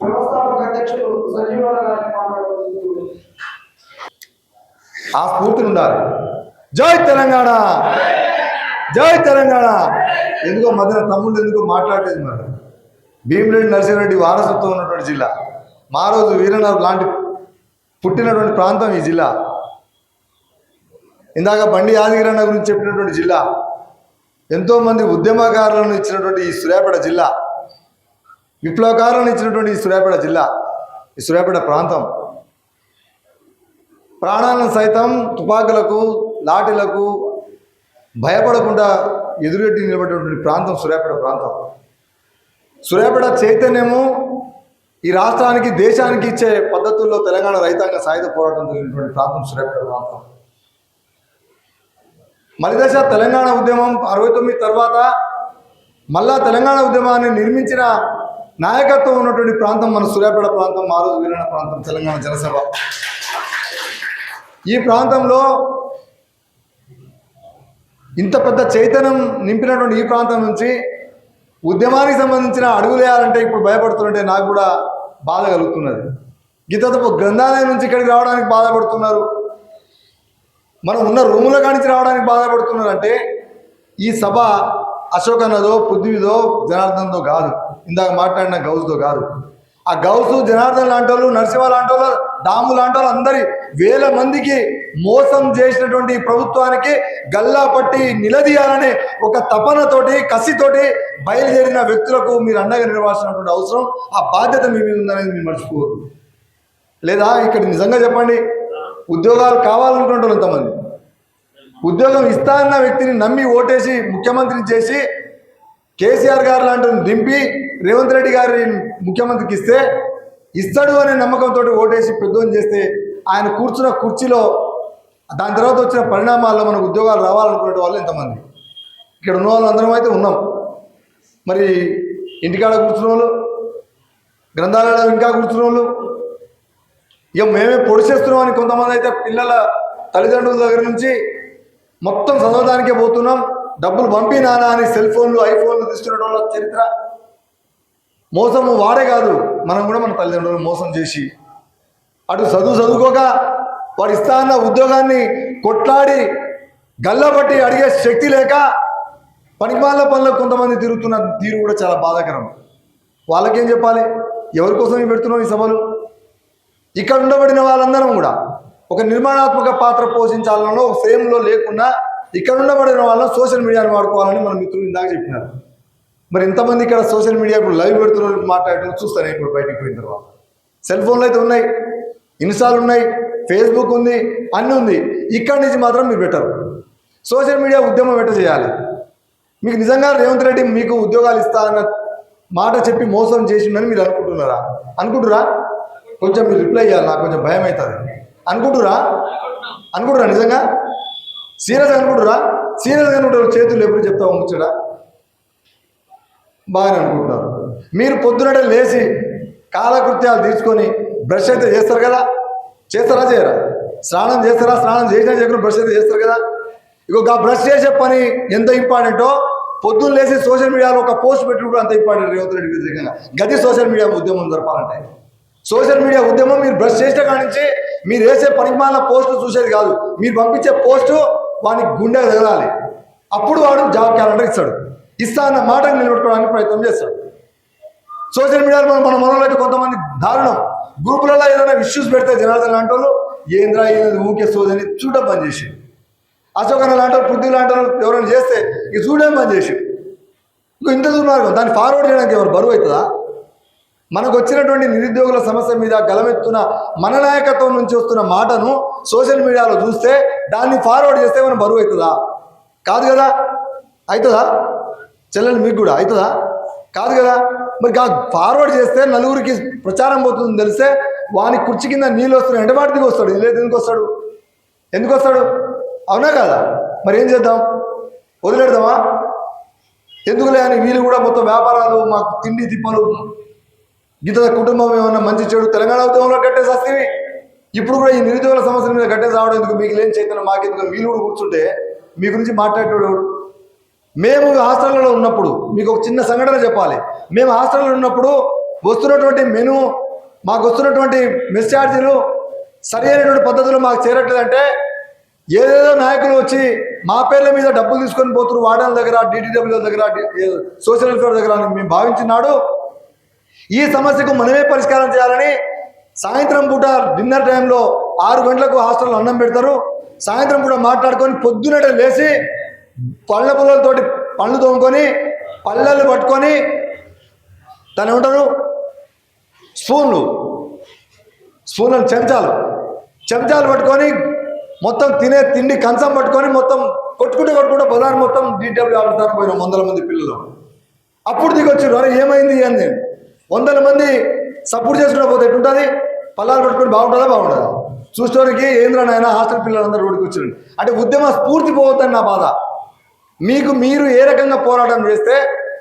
వ్యవస్థాపక అధ్యక్షుడు గారిని ఆ స్ఫూర్తిని ఉండాలి. జై తెలంగాణ! జై తెలంగాణ! ఎందుకో మధ్యన తమ్ముళ్ళు ఎందుకో మాట్లాడలేదు మరి. భీమిరెడ్డి నరసింహారెడ్డి వారసత్వం ఉన్నటువంటి జిల్లా. మా రోజు వీరనాథ్ లాంటి పుట్టినటువంటి ప్రాంతం ఈ జిల్లా. ఇందాక బండి యాదగిరన్న గురించి చెప్పినటువంటి జిల్లా. ఎంతోమంది ఉద్యమకారులను ఇచ్చినటువంటి ఈ సూర్యాపేట జిల్లా విప్లవకారులను ఇచ్చినటువంటి ఈ సూర్యాపేట జిల్లా ఈ సూర్యాపేట ప్రాంతం. ప్రాణాలను సైతం తుపాకులకు లాఠీలకు భయపడకుండా ఎదురెట్టి నిలబడేటువంటి ప్రాంతం సూర్యాపేట ప్రాంతం. సూర్యాపేట చైతన్యము ఈ రాష్ట్రానికి దేశానికి ఇచ్చే పద్ధతుల్లో తెలంగాణ రైతాంగ సాయుధ పోరాటం జరిగినటువంటి ప్రాంతం సూర్యాపేట ప్రాంతం. మలిదశ తెలంగాణ ఉద్యమం అరవై తొమ్మిది తర్వాత మళ్ళా తెలంగాణ ఉద్యమాన్ని నిర్మించిన నాయకత్వం ఉన్నటువంటి ప్రాంతం మన సూర్యాపేట ప్రాంతం మారోజు వీరణ ప్రాంతం తెలంగాణ జనసభ. ఈ ప్రాంతంలో ఇంత పెద్ద చైతన్యం నింపినటువంటి ఈ ప్రాంతం నుంచి ఉద్యమానికి సంబంధించిన అడుగులు వేయాలంటే ఇప్పుడు భయపడుతుంటే నాకు కూడా బాధ కలుగుతున్నది. గీతపు గ్రంథాలయం నుంచి ఇక్కడికి రావడానికి బాధపడుతున్నారు. మనం ఉన్న రూములో కానించి రావడానికి బాధపడుతున్నారంటే ఈ సభ అశోకన్నదో పృథ్వీదో జనార్దన్తో కాదు. ఇందాక మాట్లాడిన గౌస్తో కాదు. ఆ గౌసు జనార్దన్ లాంటి వాళ్ళు నరసింహ లాంటి వాళ్ళు దాము లాంటి వాళ్ళు అందరి వేల మందికి మోసం చేసినటువంటి ప్రభుత్వానికి గల్లా పట్టి నిలదీయాలనే ఒక తపనతోటి కసితోటి బయలుదేరిన వ్యక్తులకు మీరు అండగా నిలవాల్సినటువంటి అవసరం ఆ బాధ్యత మీ మీద ఉందనేది మీరు మర్చిపోరు లేదా ఇక్కడ నిజంగా చెప్పండి ఉద్యోగాలు కావాలనుకుంటున్నారు ఎంతమంది? ఉద్యోగం ఇస్తా అన్న వ్యక్తిని నమ్మి ఓటేసి ముఖ్యమంత్రిని చేసి కేసీఆర్ గారు లాంటి దింపి రేవంత్ రెడ్డి గారి ముఖ్యమంత్రికి ఇస్తే ఇస్తాడు అనే నమ్మకంతో ఓటేసి పెద్దోని చేస్తే ఆయన కూర్చున్న కుర్చీలో దాని తర్వాత వచ్చిన పరిణామాల్లో మనకు ఉద్యోగాలు రావాలనుకునే వాళ్ళు ఎంతమంది? ఇక్కడ ఉన్న వాళ్ళు అందరం అయితే ఉన్నాం. మరి ఇంటికాడ కూర్చున్న వాళ్ళు గ్రంథాలయంలో ఇంకా కూర్చున్న వాళ్ళు ఇక మేమే పొడిచేస్తున్నాం అని కొంతమంది అయితే పిల్లల తల్లిదండ్రుల దగ్గర నుంచి మొత్తం చదవడానికే పోతున్నాం. డబ్బులు పంపి నానా అని సెల్ ఫోన్లు ఐఫోన్లు తీసుకునే చరిత్ర మోసము వాడే కాదు. మనం కూడా మన తల్లిదండ్రులను మోసం చేసి అటు చదువు చదువుకోక వాడు ఇస్తా అన్న ఉద్యోగాన్ని కొట్లాడి గల్లబట్టి అడిగే శక్తి లేక పనికిమాల పనులకు కొంతమంది తిరుగుతున్న తీరు కూడా చాలా బాధాకరం. వాళ్ళకేం చెప్పాలి? ఎవరి కోసం పెడుతున్నాం ఈ సభలు? ఇక్కడ ఉండబడిన వాళ్ళందరం కూడా ఒక నిర్మాణాత్మక పాత్ర పోషించాలనో ఒక ఫ్రేమ్లో లేకుండా ఇక్కడ ఉండబడిన వాళ్ళని సోషల్ మీడియాని వాడుకోవాలని మన మిత్రులు ఇందాక చెప్పినారు. మరి ఇంతమంది ఇక్కడ సోషల్ మీడియా ఇప్పుడు లైవ్ పెడుతున్నారు మాట్లాడటం చూస్తాను ఇప్పుడు బయటికి పోయిన తర్వాత? సెల్ ఫోన్లు అయితే ఉన్నాయి ఇన్స్టాల్ ఉన్నాయి ఫేస్బుక్ ఉంది అన్నీ ఉంది. ఇక్కడి నుంచి మాత్రం మీరు పెట్టరు. సోషల్ మీడియా ఉద్యమం ఎట్ట చేయాలి? మీకు నిజంగా రేవంత్ రెడ్డి మీకు ఉద్యోగాలు ఇస్తా అన్న మాట చెప్పి మోసం చేసిందని మీరు అనుకుంటున్నారా? అనుకుంటురా? కొంచెం మీరు రిప్లై చేయాలి నాకు కొంచెం భయం అవుతుంది. అనుకుంటురా? అనుకుంటురా నిజంగా? సీరియస్గా అనుకుంటురా? సీరియస్గా అనుకుంటారు చేతులు ఎప్పుడు చెప్తావు ముచ్చడా బాగానే అనుకుంటున్నారు. మీరు పొద్దునటే లేచి కాలకృత్యాలు తీసుకొని బ్రష్ అయితే చేస్తారు కదా? చేస్తారా చేయరా? స్నానం చేస్తారా స్నానం చేసినా చేయకుండా బ్రష్ అయితే చేస్తారు కదా? ఇగో ఆ బ్రష్ చేసే పని ఎంత ఇంపార్టెంటో పొద్దున్న లేచి సోషల్ మీడియాలో ఒక పోస్ట్ పెట్టి కూడా అంత ఇంపార్టెంట్ రేవంత్ రెడ్డి గది సోషల్ మీడియా ఉద్యమం జరపాలంటే. సోషల్ మీడియా ఉద్యమం మీరు బ్రష్ చేసిన కాడి నుంచి మీరు వేసే పనికిమాల పోస్టులు చూసేది కాదు. మీరు పంపించే పోస్టు వానికి గుండె తగలాలి అప్పుడు వాడు జాబ్ క్యాలెండర్ ఇస్తాడు. ఇస్తా అన్న మాటకు నిలబెట్టుకోవడానికి ప్రయత్నం చేస్తాడు. సోషల్ మీడియాలో మనం మన మనలో కొంతమంది దారుణం. గ్రూపులలో ఏదైనా ఇష్యూస్ పెడితే జనార్దన్ లాంటి వాళ్ళు ఏంద్రా ఇది ఊకే సోదని చూడడం పని చేసి. అశోక్ లాంటి వాళ్ళు పృథ్వీ లాంటి వాళ్ళు ఎవరైనా చేస్తే ఇక చూడడం పని చేసి. ఇంత దుర్మార్గం దాన్ని ఫార్వర్డ్ చేయడానికి ఎవరు బరువు అవుతుందా? మనకు వచ్చినటువంటి నిరుద్యోగుల సమస్య మీద గలమెత్తున మన నాయకత్వం నుంచి వస్తున్న మాటను సోషల్ మీడియాలో చూస్తే దాన్ని ఫార్వర్డ్ చేస్తే మనం బరువు అవుతుందా? కాదు కదా? అవుతుందా? చెల్లెలు మీకు కూడా అవుతుందా? కాదు కదా? మరి ఫార్వర్డ్ చేస్తే నలుగురికి ప్రచారం పోతుందని తెలిస్తే వాని కుర్చీ కింద నీళ్ళు వస్తున్నాయి అంటే వస్తాడు? లేదు ఎందుకు వస్తాడు? ఎందుకు వస్తాడు? అవునా కదా? మరి ఏం చేద్దాం? వదిలేడదామా ఎందుకులే అని వీళ్ళు కూడా మొత్తం వ్యాపారాలు మాకు తిండి తిప్పలు గీత కుటుంబం ఏమన్నా మంచి చెడు తెలంగాణ ఉద్యమంలో కట్టేసి వస్తేవి ఇప్పుడు కూడా ఈ నిరుద్యోగుల సమస్యల మీద కట్టేసి రావడం ఎందుకు? మీకు లేని చైతన్యం మాకెందుకు? వీళ్ళు కూడా కూర్చుంటే మీ గురించి మాట్లాడేటోడు ఎవడు? మేము హాస్టల్లో ఉన్నప్పుడు మీకు ఒక చిన్న సంఘటన చెప్పాలి. మేము హాస్టల్లో ఉన్నప్పుడు వస్తున్నటువంటి మెను మాకు వస్తున్నటువంటి మెస్ ఛార్జీలు సరి అయినటువంటి పద్ధతిలో మాకు చేరట్లేదంటే ఏదేదో నాయకులు వచ్చి మా పేర్ల మీద డబ్బులు తీసుకొని పోతున్నారు. వాడల దగ్గర డిటిడబ్ల్యూ దగ్గర సోషల్ వెల్ఫేర్ దగ్గర మేము భావించినాడు. ఈ సమస్యకు మనమే పరిష్కారం చేయాలని సాయంత్రం పూట డిన్నర్ టైంలో ఆరు గంటలకు హాస్టల్లో అన్నం పెడతారు. సాయంత్రం పూట మాట్లాడుకొని పొద్దునట లేచి పళ్ళ పుల్లలతోటి పళ్ళు తోముకొని పళ్ళలు పట్టుకొని తను ఏమంటారు? స్పూన్లు. స్పూన్లు చెంచాలు. చెంచాలు పట్టుకొని మొత్తం తినే తిండి కంచం పట్టుకొని మొత్తం కొట్టుకుంటూ కొట్టుకుంటూ బజార్ మొత్తం డీటెయిల్ ఆడుతాను పోయిన వందల మంది పిల్లలు. అప్పుడు దిగొచ్చారు అరే ఏమైంది అని నేను వందల మంది సపోర్ట్ చేసుకుంటూ పోతే ఎట్లుంటుంది? పల్లాలు పట్టుకొని బాగుంటుందా? బాగుంటుందా చూసుకోడానికి ఏంద్రా నాయన హాస్టల్ పిల్లలందరూ రోడ్డుకి వచ్చిండ్రు. అంటే ఉద్యమ స్ఫూర్తి పోవద్దని నా బాధ. మీకు మీరు ఏ రకంగా పోరాటం చేస్తే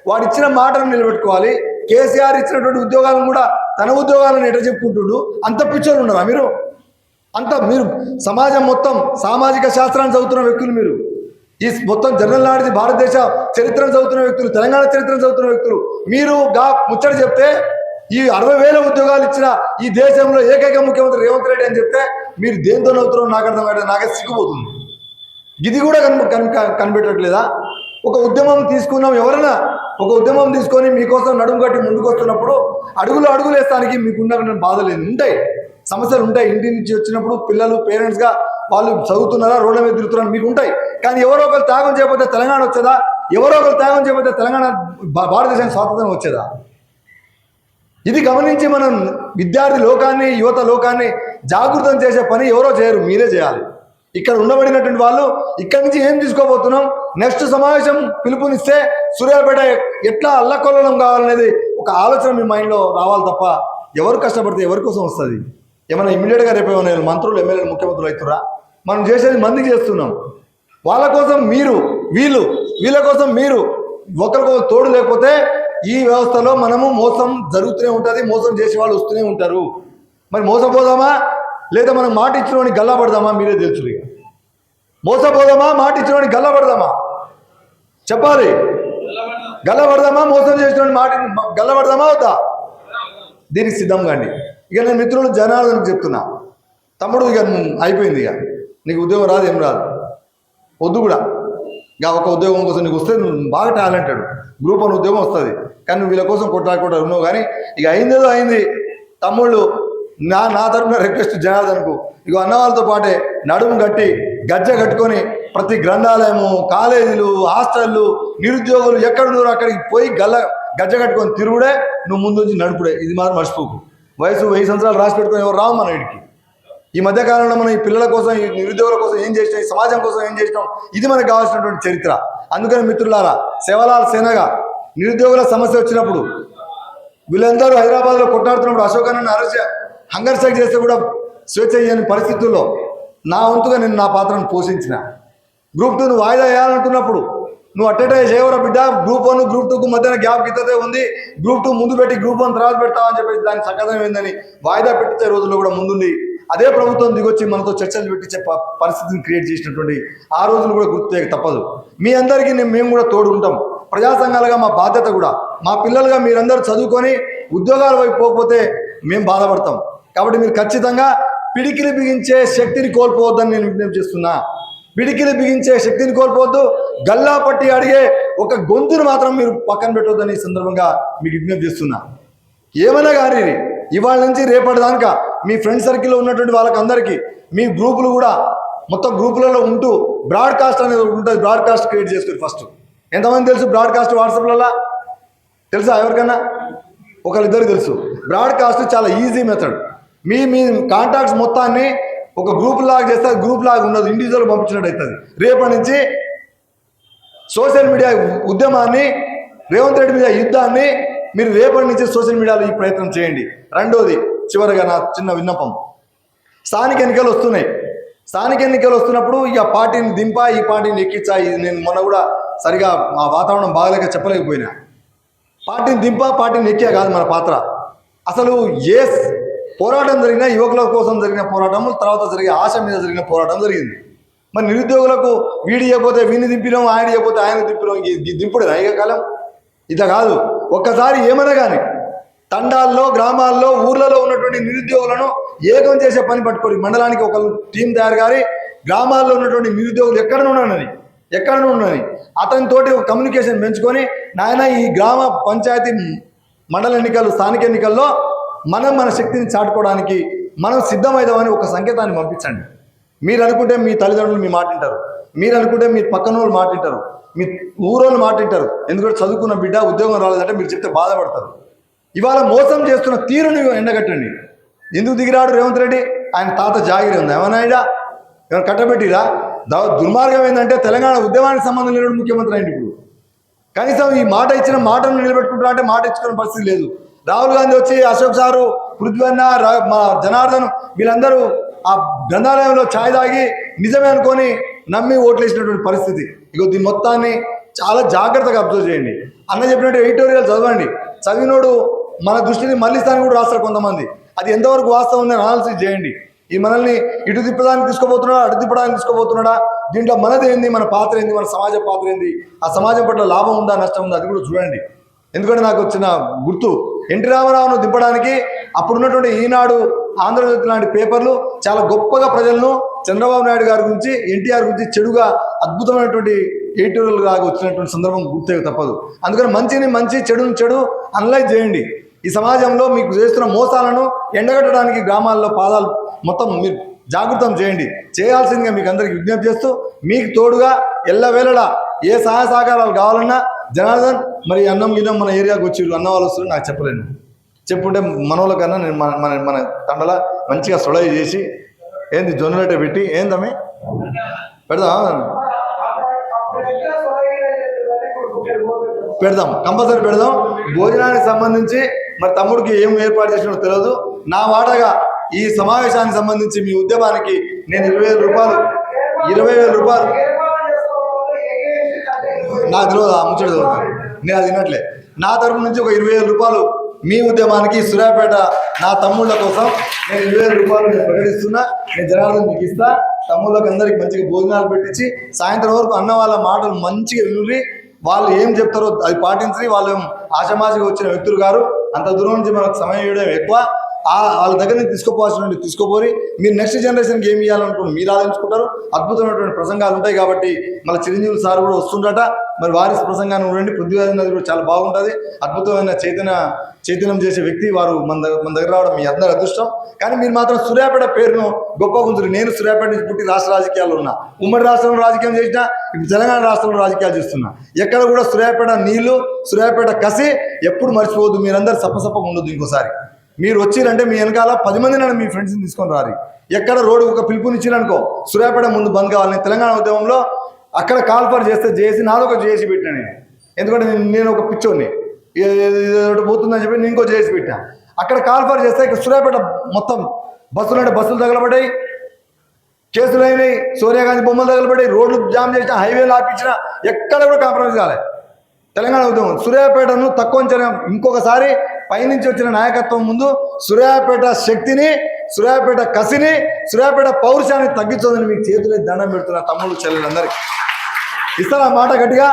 వాడు ఇచ్చిన మాటను నిలబెట్టుకోవాలి. కేసీఆర్ ఇచ్చినటువంటి ఉద్యోగాలను కూడా తన ఉద్యోగాలను ఎట చెప్పుకుంటుండు? అంత పిచ్చోళ్ళు ఉన్నారా మీరు? అంత మీరు సమాజం మొత్తం సామాజిక శాస్త్రాన్ని చదువుతున్న వ్యక్తులు మీరు. ఈ మొత్తం జనరల్ నాలెడ్జ్ భారతదేశ చరిత్రను చదువుతున్న వ్యక్తులు తెలంగాణ చరిత్రను చదువుతున్న వ్యక్తులు మీరు గా ముచ్చట చెప్తే ఈ అరవై వేల ఉద్యోగాలు ఇచ్చిన ఈ దేశంలో ఏకైక ముఖ్యమంత్రి రేవంత్ రెడ్డి అని చెప్తే మీరు దేంతో నవ్వుతున్నారో నాకు అర్థం కాదు నాకే సిగ్గుపోతుంది. ఇది కూడా కనుక కనిపెట్టట్లేదా? ఒక ఉద్యమం తీసుకున్నాం ఎవరైనా ఒక ఉద్యమం తీసుకొని మీకోసం నడుము కట్టి ముందుకు వస్తున్నప్పుడు అడుగులు అడుగులు వేస్తానికి మీకున్న బాధలు ఉంటాయి. సమస్యలు ఉంటాయి. ఇంటి నుంచి వచ్చినప్పుడు పిల్లలు పేరెంట్స్గా వాళ్ళు చదువుతున్నారా రోడ్ల మీద తిరుగుతున్నారా మీకు ఉంటాయి. కానీ ఎవరో ఒకరు త్యాగం చేయకపోతే తెలంగాణ వచ్చేదా? ఎవరో ఒకరు త్యాగం చేయకపోతే తెలంగాణ భారతదేశానికి స్వాతంత్రం వచ్చేదా? ఇది గమనించి మనం విద్యార్థి లోకాన్ని యువత లోకాన్ని జాగృతం చేసే పని ఎవరో చేయరు మీరే చేయాలి. ఇక్కడ ఉండబడినటువంటి వాళ్ళు ఇక్కడి నుంచి ఏం తీసుకోబోతున్నాం? నెక్స్ట్ సమావేశం పిలుపునిస్తే సూర్యాపేట ఎట్లా అల్లకొల్లడం కావాలనేది ఒక ఆలోచన మీ మైండ్లో రావాలి తప్ప ఎవరు కష్టపడితే ఎవరి కోసం వస్తుంది? ఏమైనా ఇమ్మీడియట్గా రేపు ఏమైనా మంత్రులు ఎమ్మెల్యేలు ముఖ్యమంత్రులు అవుతురా మనం చేసేది మందికి చేస్తున్నాం. వాళ్ళ కోసం మీరు వీళ్ళు వీళ్ళ కోసం మీరు ఒకరికొక తోడు లేకపోతే ఈ వ్యవస్థలో మనము మోసం జరుగుతూనే ఉంటుంది మోసం చేసే వాళ్ళు వస్తూనే ఉంటారు. మరి మోసపోదామా? లేదా మనం మాట ఇచ్చినోని గల్లా పడదామా? మీరే తెలుసు ఇక. మోసపోదామా? మాట ఇచ్చినోని గల్లా పడదామా? చెప్పాలి. గల్లా పడదామా? మోసం చేసిన మాట గల్లా పడదామా? వద్దా? దీనికి సిద్ధంగా అండి ఇక నేను మిత్రులు జనార్దన్కి చెప్తున్నా. తమ్ముడు ఇక అయిపోయింది ఇక. నీకు ఉద్యోగం రాదు ఏం రాదు. వద్దు కూడా. ఇక ఒక ఉద్యోగం కోసం నీకు వస్తే నువ్వు బాగా టాలెంటెడ్ గ్రూప్ అని ఉద్యోగం వస్తుంది. కానీ నువ్వు వీళ్ళ కోసం కొట్లాడుకుంటా ఉన్నావు కానీ ఇక అయిందేదో అయింది. తమ్ముళ్ళు నా నా తరపున రిక్వెస్ట్ జనార్దన్కు ఇక అన్న వాళ్ళతో పాటే నడుము కట్టి గజ్జ కట్టుకొని ప్రతి గ్రంథాలయము కాలేజీలు హాస్టళ్ళు నిరుద్యోగులు ఎక్కడున్నారో అక్కడికి పోయి గల్ల గజ్జ కట్టుకొని తిరుగుడే నువ్వు ముందు నుంచి నడుపుడే. ఇది మాత్రం మర్చిపోకు. వయసు వెయ్యి సంవత్సరాలు రాసి పెట్టుకొని ఎవరు రావు మన ఇంటికి ఈ మధ్య కాలంలో మనం ఈ పిల్లల కోసం ఈ నిరుద్యోగుల కోసం ఏం చేసినాం ఈ సమాజం కోసం ఏం చేసినాం ఇది మనకు కావాల్సినటువంటి చరిత్ర. అందుకని మిత్రులారా సేవలాల్ సేనగా నిరుద్యోగుల సమస్య వచ్చినప్పుడు వీళ్ళందరూ హైదరాబాద్లో కొట్టాడుతున్నప్పుడు అశోక్ అరెస్ట్ హంగర్ స్ట్రైక్ చేస్తే కూడా స్వేచ్ఛ చేయని పరిస్థితుల్లో నా వంతుగా నేను నా పాత్రను పోషించిన. గ్రూప్ టూను వాయిదా వేయాలనుకున్నప్పుడు నువ్వు అట్టేటే చేయవరా బిడ్డ? గ్రూప్ వన్ గ్రూప్ టూకు మధ్యన గ్యాప్ గిద్దతే ఉంది. గ్రూప్ టూ ముందు పెట్టి గ్రూప్ వన్ తర్వాత పెడతామని చెప్పేసి దాని సక్కదం ఏందని వాయిదా పెట్టితే రోజుల్లో కూడా ముందుండి అదే ప్రభుత్వం దిగొచ్చి మనతో చర్చలు పెట్టించే పరిస్థితిని క్రియేట్ చేసినటువంటి ఆ రోజులు కూడా గుర్తు తప్పదు. మీ అందరికీ మేము కూడా తోడు ఉంటాం ప్రజా సంఘాలుగా మా బాధ్యత కూడా. మా పిల్లలుగా మీరందరూ చదువుకొని ఉద్యోగాల వైపు పోకపోతే మేము బాధపడతాం. కాబట్టి మీరు ఖచ్చితంగా పిడికిలి బిగించే శక్తిని కోల్పోవద్దని నేను విజ్ఞప్తి చేస్తున్నా. పిడికిలి బిగించే శక్తిని కోల్పోవద్దు. గల్లా పట్టి అడిగే ఒక గొంతును మాత్రం మీరు పక్కన పెట్టొద్దని ఈ సందర్భంగా మీకు విజ్ఞప్తి చేస్తున్నా. ఏమైనా కానీ ఇవాళ నుంచి రేపటి దానికా మీ ఫ్రెండ్ సర్కిల్లో ఉన్నటువంటి వాళ్ళకి అందరికీ మీ గ్రూపులు కూడా మొత్తం గ్రూపులలో ఉంటూ బ్రాడ్కాస్ట్ అనేది ఉంటుంది. బ్రాడ్కాస్ట్ క్రియేట్ చేసుకుని ఫస్ట్ ఎంతమంది తెలుసు బ్రాడ్కాస్ట్ వాట్సాప్లలో? తెలుసా ఎవరికన్నా? ఒకరిద్దరు తెలుసు. బ్రాడ్కాస్ట్ చాలా ఈజీ మెథడ్ మీ మీ కాంటాక్ట్స్ మొత్తాన్ని ఒక గ్రూప్ లాగా చేస్తే గ్రూప్ లాగా ఉండదు. ఇండివిజువల్ పంపించినట్టు అవుతుంది రేపటి నుంచి సోషల్ మీడియా ఉద్యమాన్ని రేవంత్ రెడ్డి మీద యుద్ధాన్ని మీరు రేపటి నుంచి సోషల్ మీడియాలో ఈ ప్రయత్నం చేయండి. రెండోది చివరిగా నా చిన్న విన్నపం. స్థానిక ఎన్నికలు వస్తున్నాయి. స్థానిక ఎన్నికలు వస్తున్నప్పుడు ఇక పార్టీని దింపా ఈ పార్టీని ఎక్కించా నేను మొన్న కూడా సరిగా మా వాతావరణం బాగలేక చెప్పలేకపోయినా. పార్టీని దింపా పార్టీని ఎక్కా కాదు మన పాత్ర. అసలు ఏ పోరాటం జరిగిన యువకుల కోసం జరిగిన పోరాటం తర్వాత జరిగే ఆశ మీద జరిగిన పోరాటం జరిగింది. మరి నిరుద్యోగులకు వీడి ఇవ్వకపోతే వీడిని దింపినాం ఆయన ఇవ్వకపోతే ఆయన దింపినాం దింపుడు అయ్యే కాలం. ఇట్లా కాదు. ఒక్కసారి ఏమైనా కానీ తండాల్లో గ్రామాల్లో ఊర్లలో ఉన్నటువంటి నిరుద్యోగులను ఏకం చేసే పని పట్టుకోరు. మండలానికి ఒక టీం తయారు కానీ గ్రామాల్లో ఉన్నటువంటి నిరుద్యోగులు ఎక్కడ ఉన్నది. ఎక్కడ ఉన్నది. అతనితోటి ఒక కమ్యూనికేషన్ పెంచుకొని నాయన ఈ గ్రామ పంచాయతీ మండల ఎన్నికలు స్థానిక ఎన్నికల్లో మనం మన శక్తిని చాటుకోవడానికి మనం సిద్ధమైదామని ఒక సంకేతాన్ని పంపించండి. మీరు అనుకుంటే మీ తల్లిదండ్రులు మీ మాట వింటారు. మీరు అనుకుంటే మీ పక్కన వాళ్ళు మాట వింటారు. మీ ఊరోళ్ళు మాట వింటారు. ఎందుకంటే చదువుకున్న బిడ్డ ఉద్యోగం రాలేదంటే మీరు చెప్తే బాధపడతారు. ఇవాళ మోసం చేస్తున్న తీరుని ఎండగట్టండి. ఎందుకు దిగిరాడు రేవంత్ రెడ్డి? ఆయన తాత జాగిరి ఉంది. ఏమన్నాయిడా? ఏమైనా కట్టబెట్టిరా? దా దుర్మార్గం ఏంటంటే తెలంగాణ ఉద్యమానికి సంబంధం లేని ముఖ్యమంత్రి అయింది ఇప్పుడు. కనీసం ఈ మాట ఇచ్చిన మాటను నిలబెట్టుకుంటున్నా అంటే మాట ఇచ్చుకునే పరిస్థితి లేదు. రాహుల్ గాంధీ వచ్చి అశోక్ సారు పృథ్వన్న మా జనార్దన్ వీళ్ళందరూ ఆ గ్రంథాలయంలో ఛాయ్ తాగి నిజమే అనుకొని నమ్మి ఓట్లేసినటువంటి పరిస్థితి. ఇగో దీని మొత్తాన్ని చాలా జాగ్రత్తగా అబ్జర్వ్ చేయండి. అన్న చెప్పినట్టు ఎడిటోరియల్ చదవండి. చదివినోడు మన దృష్టిని మళ్ళిస్తానికి కూడా రాస్తారు కొంతమంది. అది ఎంతవరకు వాస్తవం ఉందని అనాలిసిస్ చేయండి. ఈ మనల్ని ఇటు తిప్పడానికి తీసుకోబోతున్నాడా అటు తిప్పడానికి తీసుకోబోతున్నాడా దీంట్లో మనది ఏంది? మన పాత్ర ఏంది? మన సమాజ పాత్ర ఏంది? ఆ సమాజం పట్ల లాభం ఉందా? నష్టం ఉందా? అది కూడా చూడండి. ఎందుకంటే నాకు వచ్చిన గుర్తు ఎన్టీ రామారావును దింపడానికి అప్పుడున్నటువంటి ఈనాడు ఆంధ్రజ్యోతి లాంటి పేపర్లు చాలా గొప్పగా ప్రజలను చంద్రబాబు నాయుడు గారి గురించి ఎన్టీఆర్ గురించి చెడుగా అద్భుతమైనటువంటి ఎడిటోరియల్ లాగా వచ్చినటువంటి సందర్భం గుర్తే తప్పదు. అందుకని మంచిని మంచి చెడుని చెడు అనలైజ్ చేయండి. ఈ సమాజంలో మీకు చేస్తున్న మోసాలను ఎండగట్టడానికి గ్రామాల్లో పాదాలు మొత్తం మీరు జాగృతం చేయండి. చేయాల్సిందిగా మీకు అందరికి విజ్ఞప్తి చేస్తూ మీకు తోడుగా ఎల్లవేళలా ఏ సహాయ సహకారాలు కావాలన్నా జనార్దన్ మరి అన్నం గిన్నం మన ఏరియాకి వచ్చి అన్న వాళ్ళు వస్తున్నారు నాకు చెప్పలేను. చెప్పుంటే మనోళ్ళ కన్నా నేను మన మన మన తండల మంచిగా సొడై చేసి ఏంది జొన్నలట్ట పెట్టి ఏందమ్మి? పెడదాం పెడదాం. కంపల్సరీ పెడదాం. భోజనానికి సంబంధించి మరి తమ్ముడికి ఏం ఏర్పాటు చేసినో తెలియదు నా వాటగా ఈ సమావేశానికి సంబంధించి మీ ఉద్యమానికి నేను ఇరవై వేల రూపాయలు ఇరవై వేల రూపాయలు. నాకు తెలియదు ఆ ముచ్చట నేను అది వినట్లే. నా తరపు నుంచి ఒక ఇరవై వేల రూపాయలు మీ ఉద్యమానికి సూర్యాపేట నా తమ్ముళ్ళ కోసం నేను ఇరవై వేల రూపాయలు నేను ప్రకటిస్తున్నా. నేను జనాలను మీకు ఇస్తా. తమ్ముళ్ళకి అందరికి మంచిగా భోజనాలు పెట్టించి సాయంత్రం వరకు అన్న వాళ్ళ మాటలు మంచిగా వినురి వాళ్ళు ఏం చెప్తారో అది పాటించి వాళ్ళు ఆషమాషిగా వచ్చిన వ్యక్తులు గారు అంత దూరం నుంచి మనకు సమయం ఇవ్వడం ఎక్కువ. వాళ్ళ దగ్గర నుంచి తీసుకోపోవాల్సిన తీసుకోపోరి. మీరు నెక్స్ట్ జనరేషన్కి ఏమి ఇవ్వాలనుకుంటే మీరు ఆలోచించుకుంటారు. అద్భుతమైనటువంటి ప్రసంగాలు ఉంటాయి కాబట్టి మళ్ళీ చిరంజీవి సార్ కూడా వస్తుండట. మరి వారి ప్రసంగాన్ని ఉండండి. పృథ్వీరాజన్ నది కూడా చాలా బాగుంటుంది. అద్భుతమైన చైతన్య చైతన్యం చేసే వ్యక్తి వారు మన దగ్గర మన దగ్గర రావడం మీ అందరి అదృష్టం. కానీ మీరు మాత్రం సూర్యాపేట పేరును గొప్ప గుంజురు. నేను సూర్యాపేట నుంచి పుట్టి రాష్ట్ర రాజకీయాల్లో ఉన్నా. ఉమ్మడి రాష్ట్రంలో రాజకీయం చేసినా ఇప్పుడు తెలంగాణ రాష్ట్రంలో రాజకీయాలు చేస్తున్నా. ఎక్కడ కూడా సూర్యాపేట నీళ్ళు సూర్యాపేట కసి ఎప్పుడు మర్చిపోవద్దు. మీరందరూ సప్పసప్పగా ఉండదు ఇంకోసారి. మీరు వచ్చిరంటే మీ వెనకాల పది మంది నన్ను మీ ఫ్రెండ్స్ని తీసుకొని రారు. ఎక్కడ రోడ్డు ఒక పిలుపునిచ్చిరనుకో సూర్యాపేట ముందు బంద్ కావాలని తెలంగాణ ఉద్యమంలో అక్కడ కాల్ఫర్ చేస్తే చేసి నాదొక ఒక చేసి పెట్టినా నేను. ఎందుకంటే నేను ఒక పిచ్చోడిని. ఒకటి పోతుందని చెప్పి నేను ఇంకో చేసి పెట్టా అక్కడ కాల్ఫర్ చేస్తే ఇక్కడ సూర్యాపేట మొత్తం బస్సులు అంటే బస్సులు తగలబడ్డాయి. కేసులు అయినాయి. సోనియా గాంధీ బొమ్మలు తగలబడ్డాయి. రోడ్లు జామ్ చేసిన హైవేలు ఆపించిన ఎక్కడ కూడా కాంప్రమైజ్ కాలేదు తెలంగాణ ఉద్యమం. సూర్యాపేటను తక్కువ ఇంకొకసారి పైనుంచి వచ్చిన నాయకత్వం ముందు సూర్యాపేట శక్తిని సూర్యాపేట కసిని సూర్యాపేట పౌరుషాన్ని తగ్గించదని మీకు చేతులే దండం పెడుతున్న తమ్ముళ్ళు చెల్లెలందరికీ. ఇస్తారా మాట గట్టిగా?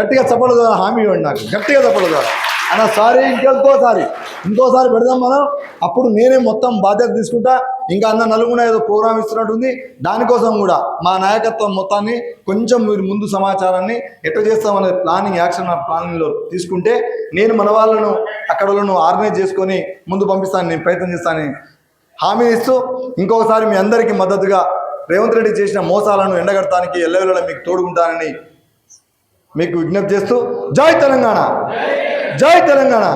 గట్టిగా చప్పల ద్వారా హామీ ఇవ్వండి నాకు. గట్టిగా చప్పల ద్వారా. అన్న సారీ ఇంకోసారి ఇంకోసారి పెడదాం మనం. అప్పుడు నేనే మొత్తం బాధ్యత తీసుకుంటా. ఇంకా అన్న నలుగున ఏదో ప్రోగ్రామ్ ఇస్తున్నట్టుంది. దానికోసం కూడా మా నాయకత్వం మొత్తాన్ని కొంచెం మీరు ముందు సమాచారాన్ని ఎట్లా చేస్తామనే ప్లానింగ్ యాక్షన్ ప్లానింగ్లో తీసుకుంటే నేను మన వాళ్ళను అక్కడ వాళ్ళను ఆర్గనైజ్ చేసుకొని ముందు పంపిస్తాను నేను ప్రయత్నం చేస్తానని హామీ ఇస్తూ ఇంకొకసారి మీ అందరికీ మద్దతుగా రేవంత్ రెడ్డి చేసిన మోసాలను ఎండగడటానికి ఎల్లవేళలా మీకు తోడుకుంటానని మీకు విజ్ఞప్తి చేస్తూ జై తెలంగాణ. జై తెలంగాణ